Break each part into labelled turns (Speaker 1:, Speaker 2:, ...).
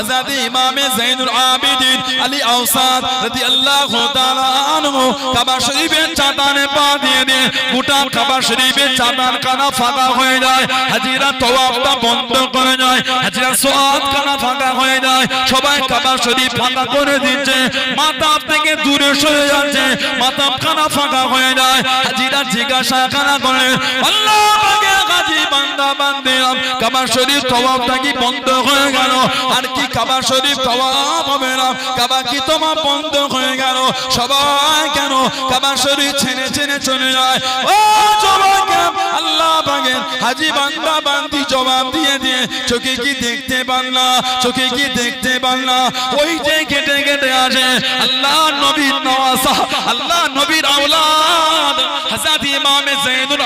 Speaker 1: হযরত ইমাম যাইনুল আবিদিন আলী আওসাদ রাদিয়াল্লাহু তাআলা আনহু কাবা শরীফের চাতানে পা দিয়ে দিয়ে গোটা কাবা শরীফের চাতান কানা ফাঁকা হয়ে যায় হাজিরা তওয়াফটা বন্ধ করে যায় হাজিরা সোয়াদ কানা ফাঁকা হয়ে যায় সবাই কাবা শরীফ ফাঁকা করে দিচ্ছে মাতাব থেকে দূরে সরে যাচ্ছে মাতাব খানা ফাঁকা হয়ে যায় হাজিরা জিজ্ঞাসা খানা করে আল্লাহ বান্দা বান্দিরাম কাবা শরীফ তওয়াফটা কি বন্ধ হয়ে গেল? আর কি কাবা শরীফ তওয়াফ হবে না? কাবা কি তোমার বন্ধ হয়ে গেল? সবাই কেন কাবা শরীফ ছেড়ে ছেড়ে চলে যায়? ও সবাইকে আল্লাহ পাকে হাজি বান্দা বান্দি জবাব দিয়ে দিয়ে, চোখে কি দেখতে পান না? চোখে কি দেখতে পান না? ওই যে কেটে কেটে আসে আল্লাহ নবীর নওয়াসা আল্লাহ নবীর আওলাদ, হযরত ইমাম যাইনুল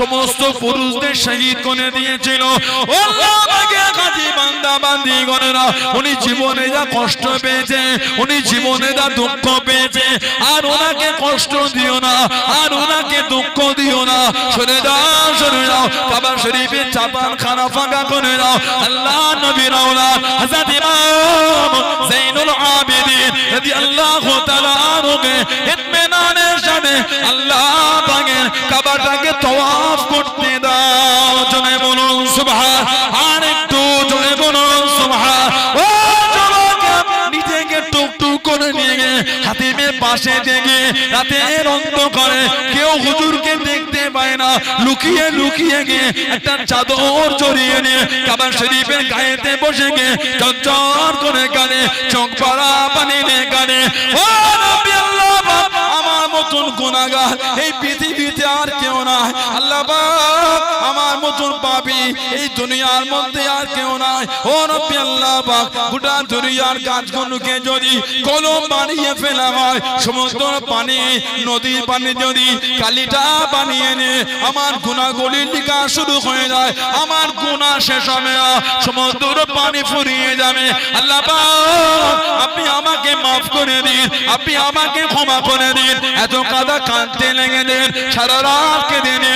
Speaker 1: সমস্ত পুরুষদের শহীদ করে দিয়েছিল। উনি জীবনে যা কষ্ট পেয়েছে, উনি জীবনে যা দুঃখ পেয়েছে, আর ওনাকে কষ্ট দিও না, আর ওনাকে দুঃখ দিও না। সরে যাও কাবা শরীফের চাপান খানা ফাঁকা করে দাও আল্লাহ নবীর আওলাদ হযরত ইমাম যাইনুল আবিদিন রাদিয়াল্লাহু তাআলা আনহুকে ইতমিনানের সাথে আল্লাহ পাকের কাবাটাকে তওয়াফ করতে দাও জনে বলুন সুবহান একটু জনে বলুন সুবহান ও নিজেকে টুকটুক করে নিয়ে হাতিমের পাশে থেকে রাতের অন্ধকারে কেউ হুজুরকে দেখতে পায় না লুকিয়ে লুকিয়ে গে একটা চাদর জড়িয়ে নিয়ে কাবা শরীফের গায়েতে বসে গে চঞ্চর করে কানে চোখ পাড়া পানি নিয়ে কানে আমার মতন গুণাগার এই পৃথিবীতে আর কেউ না আল্লাহ দুনিয়ার মধ্যে আর কেউ নাই। ও নবী আল্লাহ পাক, গোটা দুনিয়ার যদি কলম বানিয়ে ফেলা হয়, সমুদ্র পানি, নদীর পানি যদি কালিটা বানিয়ে নে, আমার গুণাগুলি লিখা শুরু হয়ে যায়, আমার গুণা শেষ হবে সমুদ্র পানি ফুরিয়ে যাবে। আল্লাহ আপনি আমাকে মাফ করে দিন, আপনি আমাকে ক্ষমা করে দিন। এত কাদা কাঁদতে লেগে দেন, সারা রাত কেঁদে নে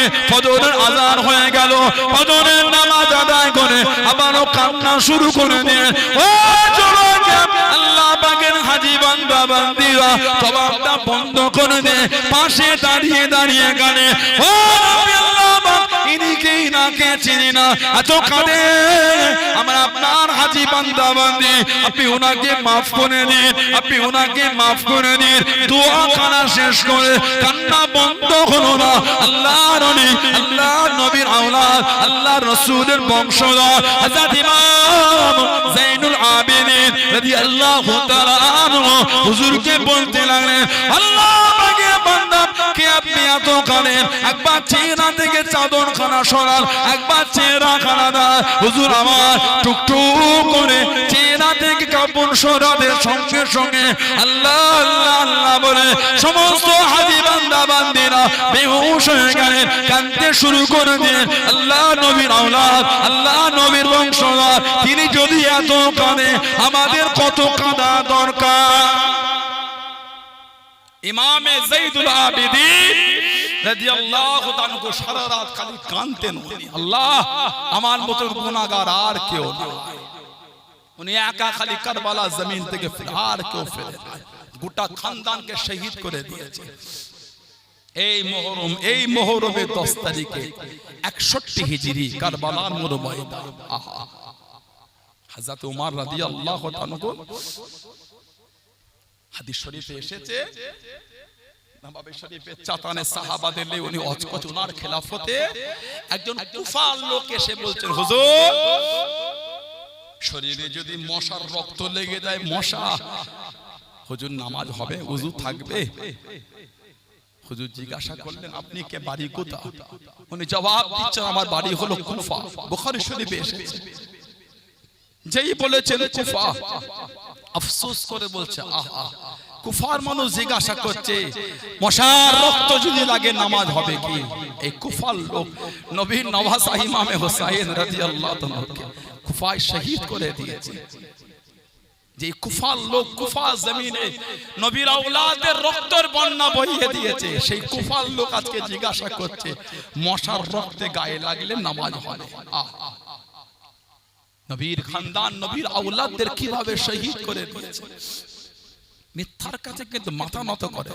Speaker 1: হয়ে গেল ফজরের নামাজ আদায় করে, আবারও কান্না শুরু করে দেন ও আল্লাহ পাকের হাজি বান্দা, বান্দিরা সবাবটা বন্ধ করে দে, পাশে দাঁড়িয়ে দাঁড়িয়ে গানে, ও আল্লাহ না কে চিনি না, এত কাঁদে হাজি বান্দা আপনি ওনাকে মাফ করে দিন আপনি ওনাকে মাফ করে দিন দোয়া খানা শেষ করে কান্না বন্ধ হলো না। আল্লাহ রনি আল্লাহ নবীর আওলাদ আল্লাহ রসুলের বংশধর, হযরত ইমাম যাইনুল আবিদিন রাদিয়াল্লাহু তাআলা আনহু হুজুরকে বলতে লাগলেন, আল্লাহ কে এত কানেন একবার চেহারা থেকে চাদর খানা সরান একবার চেহারা খানা দেন হুজুর আমার টুকটুক করে চেহারা থেকে কাপড় সরাদের সঙ্গে সঙ্গে। আল্লাহ আল্লাহ আল্লাহ বলে, সমস্ত হাজি বান্দা, বান্দিরা বেহুশ হয়ে গেলেন কাঁদতে শুরু করে দিয়ে, আল্লাহ নবীর আওলাদ, আল্লাহ নবীর বংশধর, তিনি যদি এত কাঁদে আমাদের কত কাঁদা দরকার? ইমামে যাইদুল আবিদিন রাদিয়াল্লাহু তাআলা সারা রাত খালি কাঁদতেন উনি। আল্লাহ আমার মতো গুনাহগার আর কেউ না উনি একা খালি কারবালা জমিন থেকে আর কেউ ফেলে নাই। গোটা খানদানকে শহীদ করে দিয়েছে। এই মহরম এই মহরমের দশ তারিখে একষট্টি হিজরি কারবালার মোর ময়দান আহা। হাজরত উমার রাদিয়াল্লাহু তাআলা হাদিস শরীফে এসেছে নবাবে শরীফের চাতানে সাহাবাদের নিয়ে উনি খেলাফতে একজন কুফার লোক এসে বলছেন হুজুর শরীরে যদি মশার রক্ত লেগে যায় মশা হুজুর নামাজ হবে উজু থাকবে? হুজুর জিজ্ঞাসা করলেন আপনি কে বাড়ি কোথা উনি জবাব দিচ্ছেন আমার বাড়ি হলো কুফা। বুখারী শরীফে এসেছে। যেই বলেছেন কুফা। আফসোস করে বলছে আহা কুফার মানুষ জিজ্ঞাসা করছে মশার রক্ত যদি লাগে নামাজ হবে কি? এই কুফার লোক নবীর নওয়াজ ইমামে হোসাইন রাদিয়াল্লাহু তাআলাকে কুফায় শহীদ করে দিয়েছে। যে কুফার লোক কুফা জমিনে নবীর আউলাদের রক্তের বন্যা বইয়ে দিয়েছে। সেই কুফার লোক আজকে জিজ্ঞাসা করছে মশার রক্তে গায়ে লাগলে নামাজ হয়। আহ। নবীর খানদান নবীর আউলাদদের কীভাবে শহীদ করে দিয়েছে? মিথ্যার কাছে কিন্তু মাথা নত করে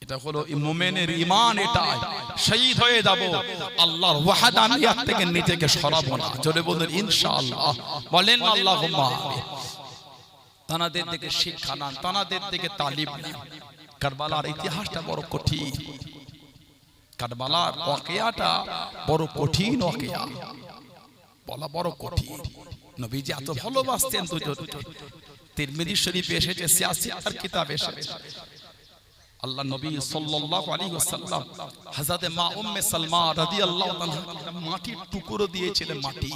Speaker 1: এটা হলো মোমেনের ইমান এটা শহীদ হয়ে যাব। আল্লাহর ওয়াহাদানিয়াত থেকে নিজেকে সরাবো না। জোরে বলুন ইনশাআল্লাহ। বলেন আল্লাহুম্মা। তানাদের থেকে শিক্ষা নেন তানাদের থেকে তালিম নেন। কারবালার ইতিহাসটা বড় কঠিন। কারবালার ওয়াকিয়াটা বড় কঠিন। ওয়াকিয়া। বলা বড় কঠিন। নবীজি এত ভালোবাসতেন দুজনকে তিরমিজি শরীফে এসেছে সিয়াসিয়ার কিতাব এসেছে। আল্লাহ নবী সাল্লাল্লাহু আলাইহি ওয়াসাল্লাম হযরতে মা উম্মে সালমা রাদিয়াল্লাহু তাআলা মাটির টুকরো দিয়েছিলেন মাটি।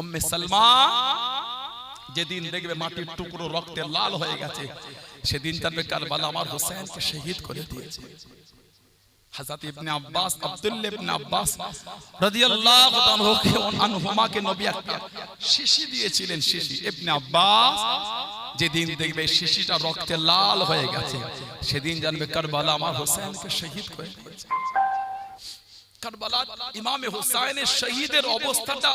Speaker 1: উম্মে সালমা যেদিন দেখবে মাটির টুকরো রক্তে লাল হয়ে গেছে, সেদিন জানবে কারবালা আমার হোসেনকে শহীদ করে দিয়েছে। হযরত ইবনে আব্বাস আব্দুল্লাহ ইবনে আব্বাস রাদিয়াল্লাহু তাআলা আনহুমা নবী একটা শিশি দিয়েছিলেন শিশি ইবনে আব্বাস। যেদিন দেখবে শিশিটা রক্তে লাল হয়ে গেছে সেদিন জানবে কারবালা আমার হোসেনকে শহীদ করে দিয়েছে। কারবালার ইমামে হোসেনের শহীদের অবস্থাটা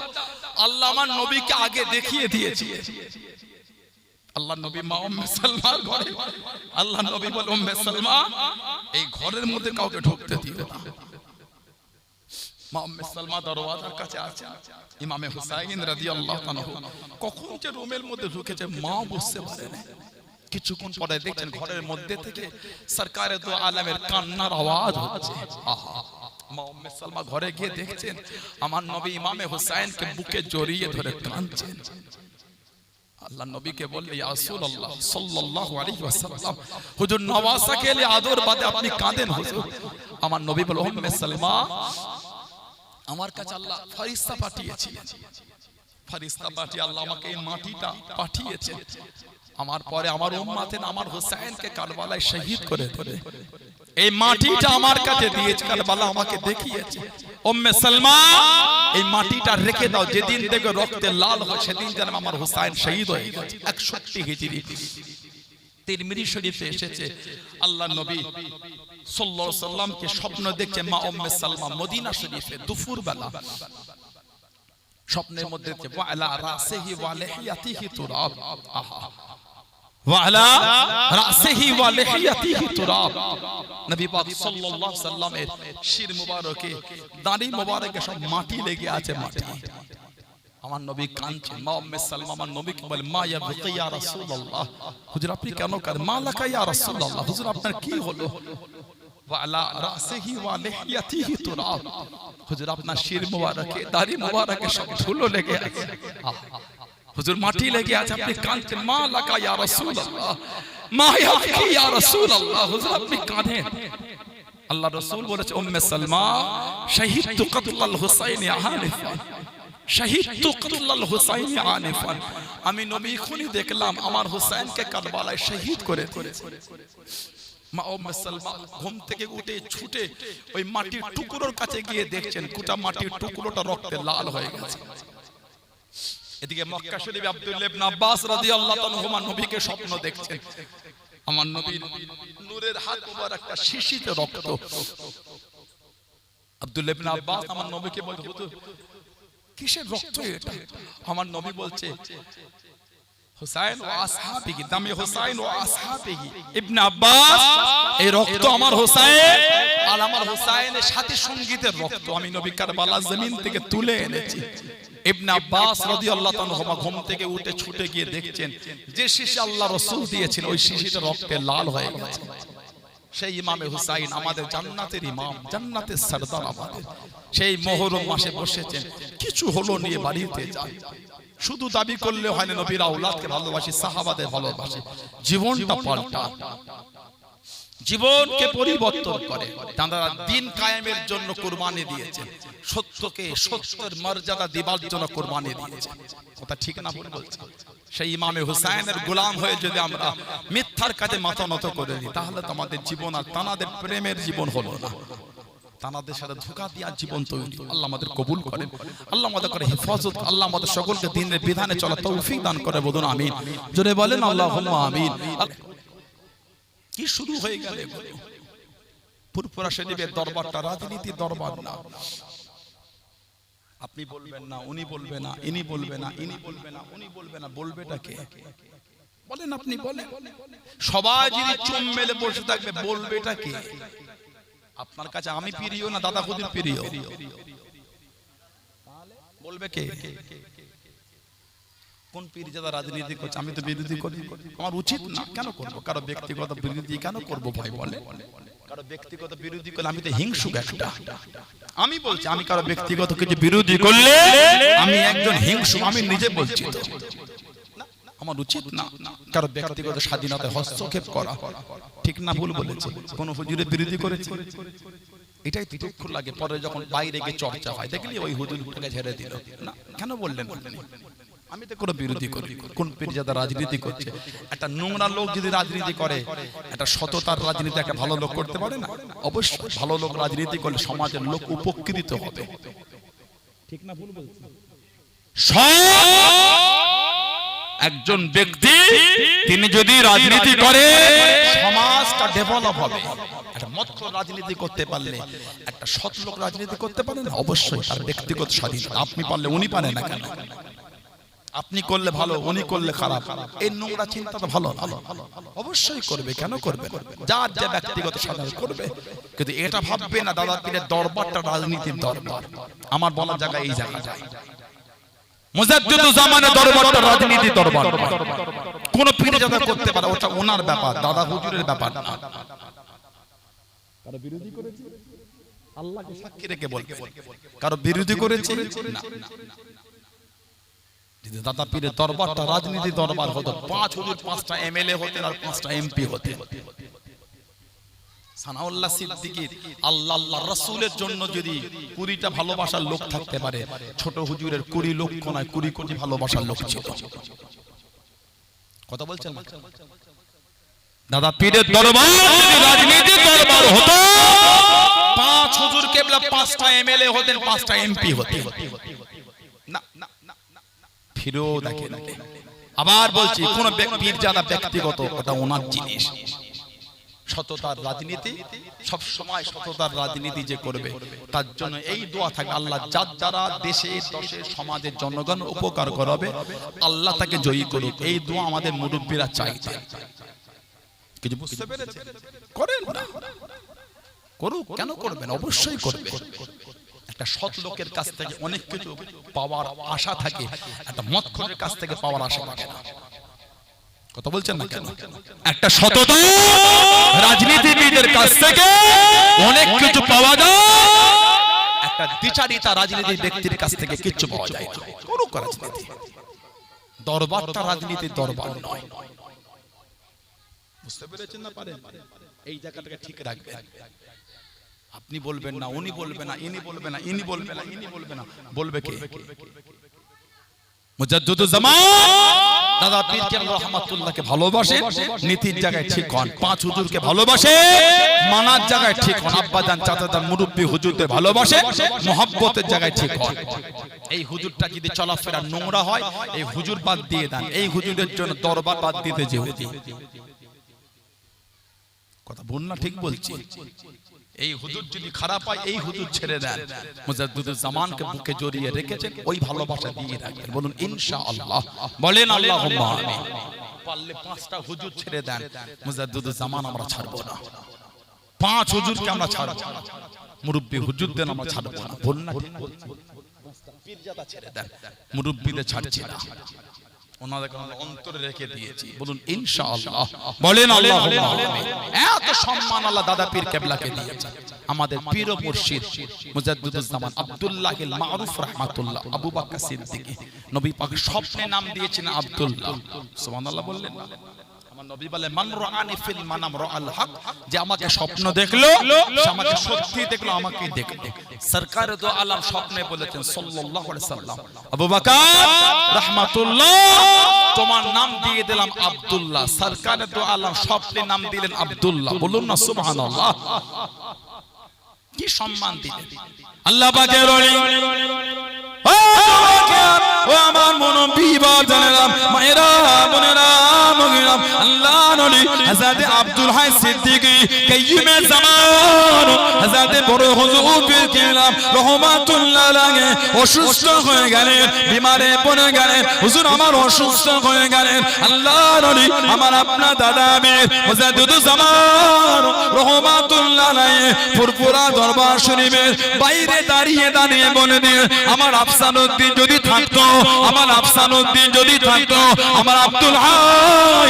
Speaker 1: আল্লাহ আমার নবীকে আগে দেখিয়ে দিয়েছে। আল্লাহ নবী মা উম্মে সালমার ঘরে। আল্লাহ নবী বলে, উম্মে সালমা, এই ঘরের মধ্যে কাউকে ঢুকতে দিও না। মা উম্মে সালমা দরওয়াজার কাছে আছে ইমামে হুসাইন রাদিয়াল্লাহু তাআলা কখন যে রুমের মধ্যে ঢুকেছে, মা বুঝতে পারে না। কিছুক্ষণ পরে দেখছেন ঘরের মধ্যে থেকে সরকারে তো আলমের কান্নার আওয়াজ হচ্ছে। আহা মা উম্মে সালমা ঘরে গিয়ে দেখছেন, আমার নবী ইমামে হুসাইনকে বুকে জড়িয়ে ধরে কাঁদছেন। আল্লাহ নবীকে বললে ইয়া রাসূলুল্লাহ সাল্লাল্লাহু আলাইহি ওয়াসাল্লাম হুজুর নওয়াসাকে এলে আদর বাদে আপনি কাঁদেন হুজুর। আমার নবী বলে উম্মে সালমা আমার কাছে আল্লাহ ফরিস্তা পাঠিয়েছিলেন ফরিস্তা পাঠিয়ে আল্লাহ আমাকে এই মাটিটা পাঠিয়েছে। আমার পরে আমার উম্মাতেন আমার হোসেনকে কারবালায় শহীদ করে ধরে এই মাটিটা আমার কাছে দিয়েছে কারবালা আমাকে দেখিয়েছে। উম্মে সালমা এই মাটিটা রেখে দাও যেদিন দেখে রক্তে লাল হয় সেদিন যেন আমার হুসাইন শহীদ হয়ে গেছে। একষট্টি হিজরি। তিরমিজি শরীফে এসেছে আল্লাহ নবী সাল্লাল্লাহু সাল্লামকে স্বপ্ন দেখছে মা উম্মে সালমা মদিনা শরীফে দুপুর বেলা স্বপ্নের মধ্যে ওয়ালা রাসিহি ওয়া লিহিয়াতিহি তুরাব। আহা। ওয়ালা রাসিহি ওয়া লিহিয়াতিহি তুরাব নবী পাক সাল্লাল্লাহু আলাইহি সাল্লামের শির মুবারকে দাড়ি মুবারকে সব মাটি লেগে আছে মাটি আমার নবী কাঁদছেন মা উম্মে সালমা আমার নবীকে বলে মা ইয়া বুকি ইয়া রাসূলুল্লাহ হুজুর আপনি কেন কাঁদেন মা লাকা ইয়া রাসূলুল্লাহ হুজুর আপনার কি হলো ওয়ালা রাসিহি ওয়া লিহিয়াতিহি তুরাব হুজুর আপনার শির মুবারকে দাড়ি মুবারকে সব ধুলো লেগে আছে আহ, হুজুর মাটি লেগে আছে আপনি কাঁদছেন। মা লাকা ইয়া রাসূলুল্লাহ। মা ইয়া বুকি ইয়া রাসূলুল্লাহ। হুজুর আপনি কাঁদেন। আল্লাহ রাসূল বলেছে উম্মে সালমা শাহিদতু কতলাল হুসাইন আহানিফা শাহিদতু কতলাল হুসাইন আনিফান। আমি নবী খুনি দেখলাম আমার হুসাইনকে কারবালায় শহীদ করে। মা উম্মে সালমা ঘুম থেকে উঠে ছুটে ওই মাটির টুকরোর কাছে গিয়ে দেখছেন গোটা মাটির টুকরোটা রক্তে লাল হয়ে গেছে। এদিকে মক্কা শরীফ আব্দুল্লাহ ইবনে আব্বাস রাদিয়াল্লাহু তাআলা নবীকে স্বপ্ন দেখছেন। আমার নবীর নূরের হাত মুবারকটা শিশিতে রক্ত। আব্দুল্লাহ ইবনে আব্বাস আমার নবীকে বলতে হুজুর কিসের রক্ত এটা? আমার নবী বলছে হুসাইন ও আসহাবিহি দামে হুসাইন ও আসহাবিহি ইবনে আব্বাস এই রক্ত আমার হুসাইন আর আমার হুসাইনের সাথী সঙ্গীতের রক্ত আমি নবী কারবালা জমিন থেকে তুলে এনেছি। ইবনে আব্বাস রাদিয়াল্লাহু তাআলা ঘুম থেকে উঠে ছুটে গিয়ে দেখছেন, যে শিশি আল্লাহ রাসূল দিয়েছিল, ওই শিশিটা রক্তে লাল হয়ে গেছে। সেই ইমামে হুসাইন আমাদের জান্নাতের ইমাম, জান্নাতের সরদার আমাদের। সেই মাসে বসেছেন, কিছু হলো নিয়ে বাড়িতে যায় শুধু দাবি করলে হয় না, নবীর আউলাদকে ভালোবাসি, সাহাবাদের ভালোবাসি। জীবনটা পাল্টা। জীবনকে পরিবর্তন করে। তারা দিন কায়েমের জন্য কোরবানি দিয়েছে। সত্যকে সত্যের মর্যাদা দিবার জন্য কোরবানি দিয়েছে। কথা ঠিক না ভুল বলছি সেই ইমামে হুসাইনের গোলাম হয়ে যদি আমরা মিথ্যার কাজে মাথা নত করে দিই তাহলে তো আমাদের জীবন আর তানাদের প্রেমের জীবন হলো না। তানাদের সাথে ধোকা দিয়ে জীবন তৈরি। আল্লাহ আমাদের কবুল করেন। আল্লাহ আমাদের করে হেফাজত আল্লাহ আমাদের সকলকে দিনের বিধানে চলা তৌফিক দান করে। বলুন আমিন। জোরে বলেন আল্লাহ আমিন। কি শুরু হয়ে গেল? ফুরফুরা শরীফের দরবারটা রাজনীতির দরবার না। আপনি বলবেন না, উনি বলবে না, ইনি বলবে না, ইনি বলবে না, উনি বলবে না, বলবেটা কে? বলেন আপনি, বলেন। সবাই যদি চুম মেলে বসে থাকবে, বলবেটা কে? আপনার কাছে আমি প্রিয় না দাদা খুদির প্রিয়? বলবে কে? কোন পীরজাদা রাজনীতি করছে? আমি তো বিরোধী করি। আমার উচিত না। কেন করব? কারও ব্যক্তিগত বিরোধী কেন করব ভাই বলে? কারও ব্যক্তিগত বিরোধী করলে আমি তো হিংসুক একটা। আমি বলছি, আমি কারও ব্যক্তিগত কিছু বিরোধী করলে আমি একজন হিংসুক। আমি নিজে বলছি আমার উচিত না। কারও ব্যক্তিগত স্বাধীনতায় হস্তক্ষেপ করা। ঠিক না ভুল বলেছে? কোন হুজুরের বিরোধী করেছে? এটাই দুঃখ লাগে। পরে যখন বাইরে গিয়ে চর্চা হয়, দেখলি ওই হুজুরটাকে ঝেড়ে দিল। না, কেন বললেন বললেন আমি তো কোনো বিরোধী করি কোন পীরজাদা রাজনীতি করছে? একটা নোংরা লোক যদি রাজনীতি করে একটা সততার রাজনীতি একটা ভালো লোক করতে পারে না? অবশ্যই ভালো লোক রাজনীতি করলে সমাজের লোক উপকৃত হবে। ঠিক না ভুল বলছি? একজন ব্যক্তি তিনি যদি রাজনীতি করে সমাজটা ডেভেলপ হবে। একটা মৎস্য রাজনীতি করতে পারলে একটা সৎ লোক রাজনীতি করতে পারে না? অবশ্যই তার ব্যক্তিগত স্বাধীনতা। আপনি পারলে উনি পারে না কেন? আপনি করলে ভালো উনি করলে খারাপ। এই নোংরা চিন্তা তো ভালো ভালো অবশ্যই করবে কেন করবে যার যা ব্যক্তিগত স্বাধীনতা করবে। কিন্তু এটা ভাববে না দাদা পীরের দরবারটা রাজনীতির দরবার। আমার বলা জায়গা এই জায়গাটায় মুজাদ্দিদুজ্জামানের দরবারটা রাজনীতি দরবার। কোন পীর যাতে করতে পারে ওটা ওনার ব্যাপার দাদা হুজুরের ব্যাপার না। কারও বিরোধী করেছে? আল্লাহকে সাক্ষী রেখে বলবে। কারও বিরোধী করেছে? না। যদি দাদা পীরের দরবারটা রাজনীতি দরবার হতো, পাঁচ হুজুর, পাঁচটা এমএলএ হতেন আর পাঁচটা এমপি সানাউল্লাহ হতো কেবলা পাঁচটা এমএলএ হতেন, পাঁচটা এমপি হতেন। ফিরেও দেখেন আবার বলছি কোন ব্যক্তির যারা ব্যক্তিগত ওটা ওনার জিনিস। সততার রাজনীতি সব সময় সততার রাজনীতি যে করবে তার জন্য এই দোয়া থাকে আল্লাহ যার দ্বারা দেশে দশে সমাজের জনগণ উপকার করাবে আল্লাহ তাকে জয়ী করুক। এই দোয়া আমাদের মুরব্বীরা চাইছে। কিছু বুঝতে পেরেছে করেন করুক কেন করবেন? অবশ্যই করবে একটা সৎ লোকের কাছ থেকে অনেক কিছু পাওয়ার আশা থাকে একটা মৎখরের কাছ থেকে পাওয়ার আশা থাকে না কথা বলছেন না কেন? একটা সততা রাজনীতিবিদের কাছ থেকে অনেক কিছু পাওয়া যায়। একটা দ্বিচারিতা রাজনীতি ব্যক্তির কাছ থেকে কিচ্ছু পাওয়া যায় না। করুক রাজনীতি। দরবারটা রাজনীতির দরবার নয়। বুঝতে পেরেছেন না পারেন? এই জায়গাটাকে ঠিক রাখবেন। আপনি বলবেন না, উনি বলবে না, ইনি বলবে না, ইনি বলবে না, ইনি বলবে না, বলবে কে? দাদা পীর ভালোবাসে, নীতির জায়গায় ঠিক হন, পাঁচ ভালোবাসে, মানার জায়গায় ঠিক হন ভালোবাসে জায়গায় ঠিক হন। এই হুজুরটা যদি চলাফেরা নোংরা হয়, এই হুজুর বাদ দিয়ে দেন, এই হুজুরের জন্য দরবার বাদ দিতে যে কথা ভুল না, ঠিক বলছি? এই হুজুর যদি খারাপ হয় এই হুজুর ছেড়ে দেন। মুজাদ্দুদুল জামানকে বুকে জড়িয়ে রেখেছেন ওই ভালোবাসা দিয়ে রাখবেন বলুন ইনশাআল্লাহ। বলেন আল্লাহুম্মা আমিন পারলে পাঁচটা হুজুর ছেড়ে দেন। মুজাদ্দুদুল জামান আমরা ছাড়বো না। পাঁচ হুজুরকে আমরা ছাড়বো মুরব্বী হুজুরদের আমরা ছাড়বো না। ভুল না পীরজাদা ছেড়ে দেন। মুরব্বীদের ছাড়ছি না। ওনাদেরকে আমরা অন্তরে রেখে দিয়েছি। বলুন ইনশাআল্লাহ। বলেন আল্লাহ এত সম্মান আল্লাহ দাদা পীর কেবলাকে দিয়েছেন। আমাদের পীর মুর্শিদ আব্দুল্লাহ মারুফ রাহমাতুল্লাহ আবু বকর সিদ্দিকী। নবী পাক স্বপ্নে নাম দিয়েছেন আব্দুল্লাহ। সুবহানাল্লাহ বললেন না? আমার মান তোমার নাম দিয়ে দিলাম আব্দুল্লাহ। সরকার দো আলম স্বপ্নে নাম দিলেন আব্দুল্লাহ। বলুন না সুবহানাল্লাহ।
Speaker 2: কি সম্মান দিলেন?
Speaker 1: আল্লাহ ও যুবকেরা, ও আমার মুনব্বী মায়েরা, বোনেরা, আল্লাহ নবী, হযরত আব্দুল হাই সিদ্দিকী, কাইয়্যিমে জামান, হযরত বড় হুজুর পীর কেরাম, রহমাতুল্লাহ আলাইহি, অসুস্থ হয়ে গেলেন বিমারে পড়ে গেলেন। হুজুর আমার অসুস্থ হয়ে গেলেন। আল্লাহ নবী আমার আপনার দাদা আমির। হযরত জামান রহমাতুল্লাহ আলাইহি ফুরফুরা দরবার শরীফের বাইরে দাঁড়িয়ে দাঁড়িয়ে বলে দিয়ে আমার আফসান উদ্দিন যদি থাকতো আমার আফসান উদ্দিন যদি থাকতো আমার আব্দুল হাই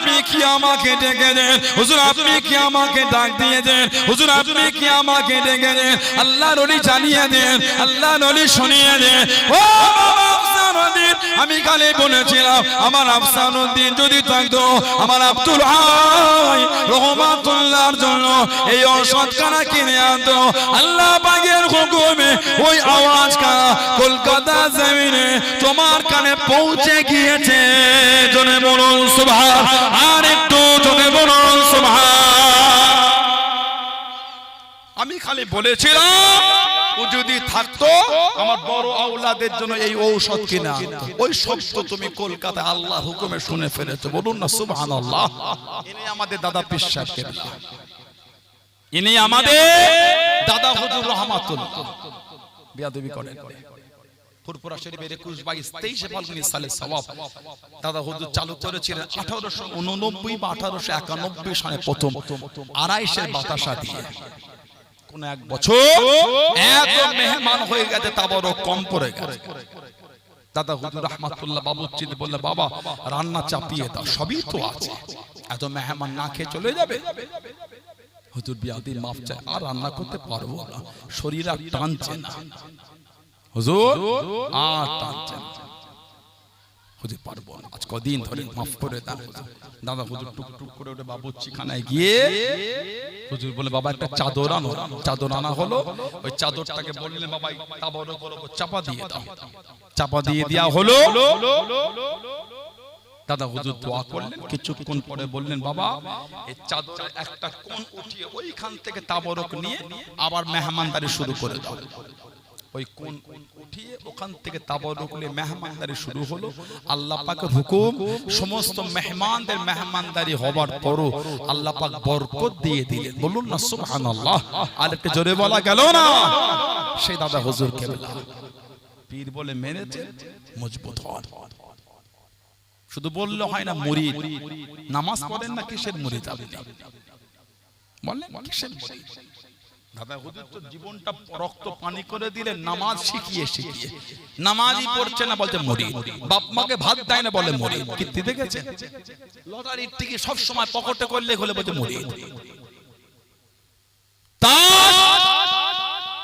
Speaker 1: আমাকে ডেকে দেন হুজুর, আপনি কি আমাকে ডাক দিয়ে দেন হুজুর, আপনি কি আমাকে ডেকে দেন আল্লাহ নলি জানিয়ে দেন আল্লাহ নলি শুনিয়ে দেন ও বাবা! আফসানুদ্দিন, আমি কালে বলেছিলাম আমার আফসানুদ্দিন যদি থাকতো আমার আব্দুল হাই রহমাতুল্লাহর জন্য এই ঔষধ কানা আনতো। আল্লাহ পাকের হুকুমে ওই আওয়াজ কানা কলকাতা জমিনে তোমার কানে পৌঁছে গিয়েছে। জনে বলুন সুভা আর একটু জনে বলুন সুভা আমি খালি বলেছিলাম ও যদি থাকতো আমার বড় আওলাদের জন্য এই ঔষধ কিনা? ওই শব্দ তুমি কলকাতায় আল্লাহ হুকুমে শুনে ফেলেছো। বলুন না সুবহানাল্লাহ। ইনি আমাদের দাদা পিসাব ইনি আমাদের দাদা হুজুর রহমাতুল্লাহ বিয়াদবি করেন। ফুরফুরা শরীফের একুশ বাইশ তেইশে ফাল্গুনি সালে সওয়াব। দাদা হুজুর চালু করেছিলেন আঠারোশো উননব্বই বা আঠারোশো একানব্বই সালে প্রথম আড়াইশের বাতাসা দিয়ে। কোন এক বছর এত মেহমান হয়ে গেছে তারপর কম পড়ে গেছে। দাদা হুজুর রহমাতুল্লাহ বাবু চিন্তা বললে বাবা রান্না চাপিয়ে দাও সবই তো আছে। এত মেহমান না খেয়ে চলে যাবে? হুজুর বিয়াদি মাফ চায় আর রান্না করতে পারব না শরীর আর টানছে না। হুজুর আর টানছে না। হুজুর পারব আজ কদিন ধরে মাফ করে দাও। দাদা হুজুর টুক টুক করে ওটা বাবুচ্চিখানায় গিয়ে হুজুর বলে, বাবা, একটা চাদর আনো। চাদর আনা হলো। ওই চাদরটাকে বললেন বাবা এই তাবরক ওর চাপা দিয়ে দাও। চাপা দিয়ে দেওয়া হলো। দাদা হুজুর দোয়া করলেন। কিছুক্ষণ পরে বললেন, বাবা, এই চাদর একটা কোণ উঠিয়ে ওইখান থেকে তাবরক নিয়ে আবার মেহমানদারি শুরু করে দাও। ওই কোন উঠিয়ে ওখান থেকে তাবরক নিয়ে মেহমানদারি শুরু হলো। আল্লাহ পাকের হুকুম সমস্ত মেহমানদের মেহমানদারি হবার পরও আল্লাহ পাক বরকত দিয়ে দিলেন। বলুন না সুবহানাল্লাহ। আর একটু জোরে বলা গেল না? সেই দাদা হুজুর কেবলা। পীর বলে মেরেছে মজবুত হন। শুধু বললে হয় না মুরিদ। নামাজ পড়েন না কিসের মুরিদ আপনি? বললেন কিসের মুরিদ? দাদা হুজুর তো জীবনটা রক্ত পানি করে দিলেন নামাজ শিখিয়ে শিখিয়ে নামাজই পড়ছে না বলতে মরি বাপ মাকে ভাত দেয় না বলে মরি কীর্তি দেখেছে? লটারির টিকি সব সময় পকেটে করলে হলে বলতে মরি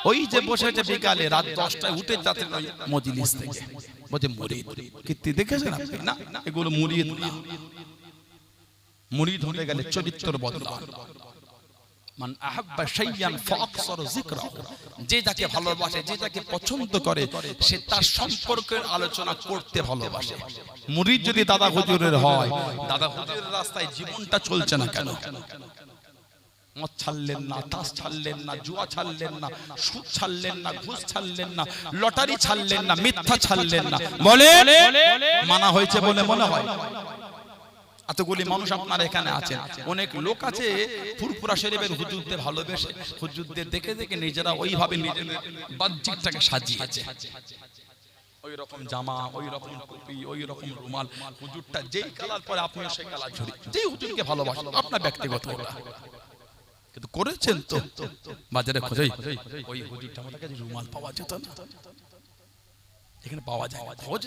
Speaker 1: ওই যে বসেছে বিকালে রাত দশটায় উঠে ওই মজলিস থেকে। বলছে মরি কীর্তি দেখেছেন আপনি? না এগুলো না। মুরিদ হতে গেলে চরিত্র বদলা মান আহাব্বা শাইয়ান ফাকসার যিকরাহু। যে যাকে ভালোবাসে যে যাকে পছন্দ করে সে তার সম্পর্কের আলোচনা করতে ভালোবাসে। মুরিদ যদি দাদা হুজুরের হয় দাদা হুজুরের রাস্তায় জীবনটা চলছে না কেন? মদ ছাড়লেন না তাস ছাড়লেন না জুয়া ছাড়লেন না সুদ ছাড়লেন না ঘুষ ছাড়লেন না লটারি ছাড়লেন না মিথ্যা ছাড়লেন না। বলে মানা হয়েছে বলে মনে হয়। এতগুলি মানুষ আপনার এখানে আছেন। অনেক লোক আছে ফুরফুরা শরীফের হুজুরদের ভালোবেসে হুজুরদের দেখে দেখে নিজেরা ওইভাবে নিজেদের বাহ্যিকটাকে সাজিয়েছে। ওই রকম জামা ওই রকম টুপি ওই রকম রুমাল হুজুরটা যেই কালার পরে আপনি সেই কালার ঝুরি যেই হুজুরকে ভালোবাসেন আপনার ব্যক্তিগত ওটা। কিন্তু করেছেন তো। বাজারে খোঁজে ওই হুজুরটা আমাদের কাছে রুমাল পাওয়া যেত না। এখানে পাওয়া যায় খোঁজ।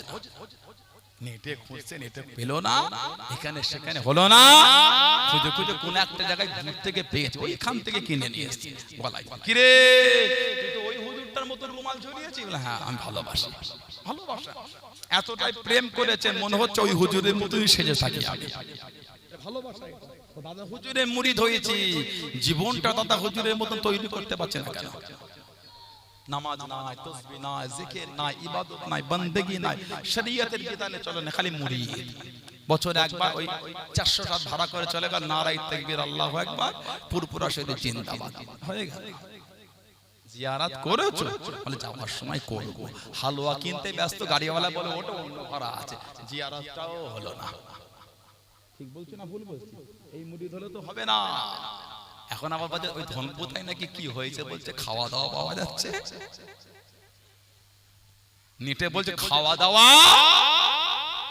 Speaker 1: নেটে খুঁজছে, নেটে পেল না। এখানে সেখানে হলো না। খুঁজে খুঁজে, কোন একটা জায়গায় দূর থেকে পেয়েছে, ওইখান থেকে কিনে নিয়ে বলাই, কিরে মতো হ্যাঁ এতটাই প্রেম করেছেন, মনে হচ্ছে ওই হুজুরের সেজে মুড়ি ধরেছি জীবনটা দাদা হুজুরের মতন তৈরি করতে পারছে না কেন? নামাজ নাই তসবি নাই জিকির নাই ইবাদত নাই বন্দেগি নাই শরীয়তের বিধানে চলে না খালি মুড়ি। বছরে একবার ওই চারশো সাত ভাড়া করে চলে গেল নারাই তাকবীর আল্লাহু একবার পুরপুরা শরীর জিন্দাবাদ। হয়ে গেল। জিয়ারাত করেছ? বলে যাওয়ার সময় করব। হালুয়া কিনতে ব্যস্ত গাড়িওয়ালা বলে ওটা অন্য করা আছে। জিয়ারাতটাও হলো না। ঠিক বলছি না ভুল বলছি? এই মুড়ি ধরে তো হবে না। এখন আবার বাজে ওই ধনপুতায় নাকি কি হয়েছে বলছে খাওয়া দাওয়া পাওয়া যাচ্ছে? নেটে বলছে খাওয়া দাওয়া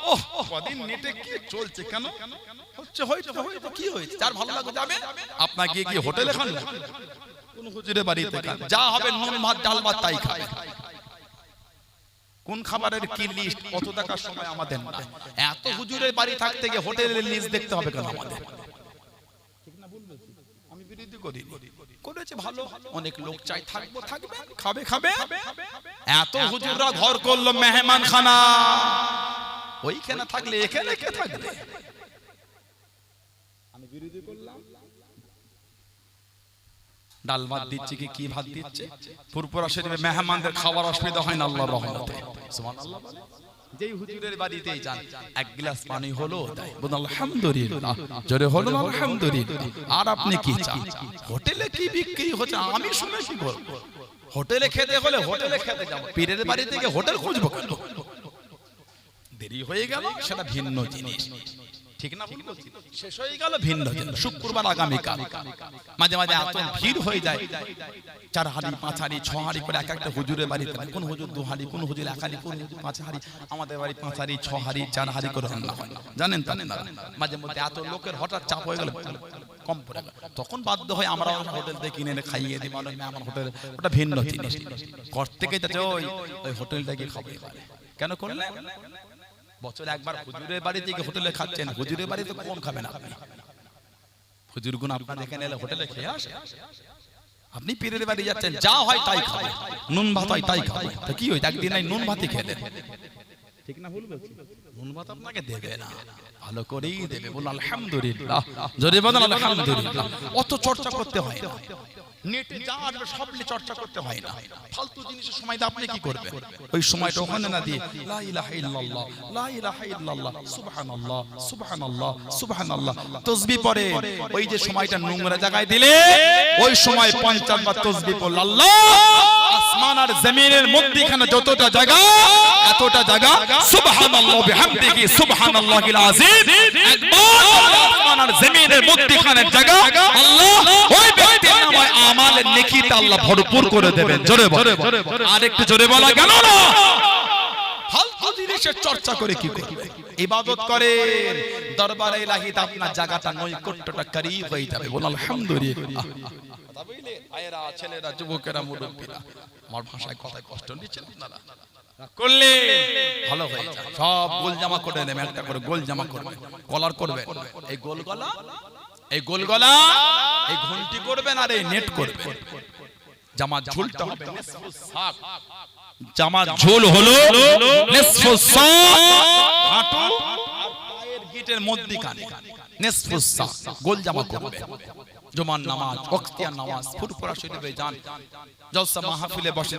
Speaker 1: ও কদিন নেটে কি চলছে কেন? হচ্ছে হয়তো হয়তো কি হয়েছে? যার ভালো লাগে যাবে। আপনার গিয়ে কি হোটেলে খান? কোন হুজুরের বাড়িতে যা হবে নুন ভাত ডাল ভাত তাই খাবে কোন খাবারের কি লিস্ট কত টাকার সময় আমাদের না? এত হুজুরের বাড়ি থাকতে গিয়ে হোটেলের লিস্ট দেখতে হবে কেন আমাদের? আমি বিরোধী করি। করেছে ভালো। অনেক লোক চাই থাকব থাকবে। খাবে খাবে। এত হুজুররা ঘর করল মেহমান খানা ওইখানে থাকলে এখানে কে থাকবে? আমি বিরোধী করলাম। ডাল ভাত দিচ্ছে কি কি ভাত দিচ্ছে? পুরপুরা শরীফে মেহমানদের খাবার অসুবিধা হয় না আল্লাহর রহমতে। সুবহানাল্লাহ যেই হুজুরের বাড়িতেই যান। এক গ্লাস পানি হলো বলুন, আলহামদুলিল্লাহ। জোরে হলো আলহামদুলিল্লাহ? আর আপনি কি চান? হোটেলে কি বিক্রি হচ্ছে? আমি শুনে কি হোটেলে খেতে হলে হোটেলে খেতে যাব। পীরের বাড়ি থেকে হোটেল খুঁজবো দেরি হয়ে গেল, সেটা ভিন্ন জিনিস। ঠিক না ভুল? বলছি? শেষ হয়ে গেল ভিন্ন শুক্রবার আগামীকাল মাঝে মাঝে এত ভিড় হয়ে যায়। চার হাড়ি পাঁচ হাড়ি ছ হাড়ি করে এক একটা হুজুরের বাড়িতে কোন হুজুর দু হাড়ি কোন হুজুর এক হাড়ি কোন হুজুর পাঁচ হাড়ি। আমাদের বাড়ি পাঁচ হাড়ি ছ হাড়ি চার হাড়ি করে রান্না হয়। জানেন তো? মাঝে মধ্যে এত লোকের হঠাৎ চাপ হয়ে গেল। কম পড়ে গেল। তখন বাধ্য হয় আমরা হোটেল থেকে কিনে এনে খাইয়ে দিই। আমার হোটেল ওটা ভিন্ন জিনিস। কষ্ট থেকে যাচ্ছে ওই ওই হোটেলটা গিয়ে খাবে কেন করলে বছরে একবার হুজুরের বাড়ি থেকে হোটেলে খাচ্ছেন হুজুরের বাড়িতে কোন খাবেন আপনি? হুজুর গুণ আপনার এখানে এলে হোটেলে খেয়ে আসে। আপনি পীরের বাড়ি যাচ্ছেন যা হয় তাই খাবে নুন ভাত হয় তাই খাবে তো কি হয়েছে? একদিন এই নুন ভাতই খেলেন ঠিক না ভুল বলছি? নুন ভাত আপনাকে দেবে না ভালো করেই দেবে বলুন আলহামদুলিল্লাহ। যদি বলেন আলহামদুলিল্লাহ। অত চর্চা করতে হয় না। নেট যা আসবে সব নিয়ে চর্চা করতে হয় না। ফালতু জিনিসের সময় দিয়ে আপনি কি করবেন? ওই সময়টা ওখানে না দিয়ে লা ইলাহা ইল্লাল্লাহ লা ইলাহা ইল্লাল্লাহ সুবহানাল্লাহ সুবহানাল্লাহ সুবহানাল্লাহ তাসবিহ পড়ে। ওই যে সময়টা নোংরা জায়গায় দিলে ওই সময় 50 বার তাসবিহ পড়ল আল্লাহ আসমান আর জমিনের মধ্যখানে যতটা জায়গা এতটা জায়গা সুবহানাল্লাহ বিহামদিহি সুবহানাল্লাহিল আযীম। একবার আসমান আর জমিনের মধ্যখানে জায়গা আল্লাহ ওই নামায় আমালের নেকিতে আল্লাহ ভরপুর করে দেবেন। জোরে বল। আর একটু জোরে বলা গেল না? ফালতু জিনিসের চর্চা করে কি করবে ইবাদত করেন দরবারে ইলাহিতে আপনার জায়গাটা নৈকট্যটা করিব হয়ে যাবে। বল আলহামদুলিল্লাহ। কথা বুঝলে আয়েরা ছেলেরা যুবকেরা মুরব্বীরা আমার ভাষায় কথায় কষ্ট নিচ্ছেন আপনারা? করলে ভালো হয়ে যায়। সব গোল জামা করে নেবে একটা করে গোল জামা করবে কলার করবে এই গোল গলা এই গোল গলা এই ঘন্টি করবেন আর এই নেট করবেন। জামা ঝুলটা হবে। জামার ঝোল হলো নিসফু হাঁটু আর পায়ের গিটের মধ্যিখানে। নিসফু গোল জামা করবে জুমার নামাজ অক্তিয়ার নামাজ ফুরফুরা শরীফে যান। জলসা মাহফিলে বসে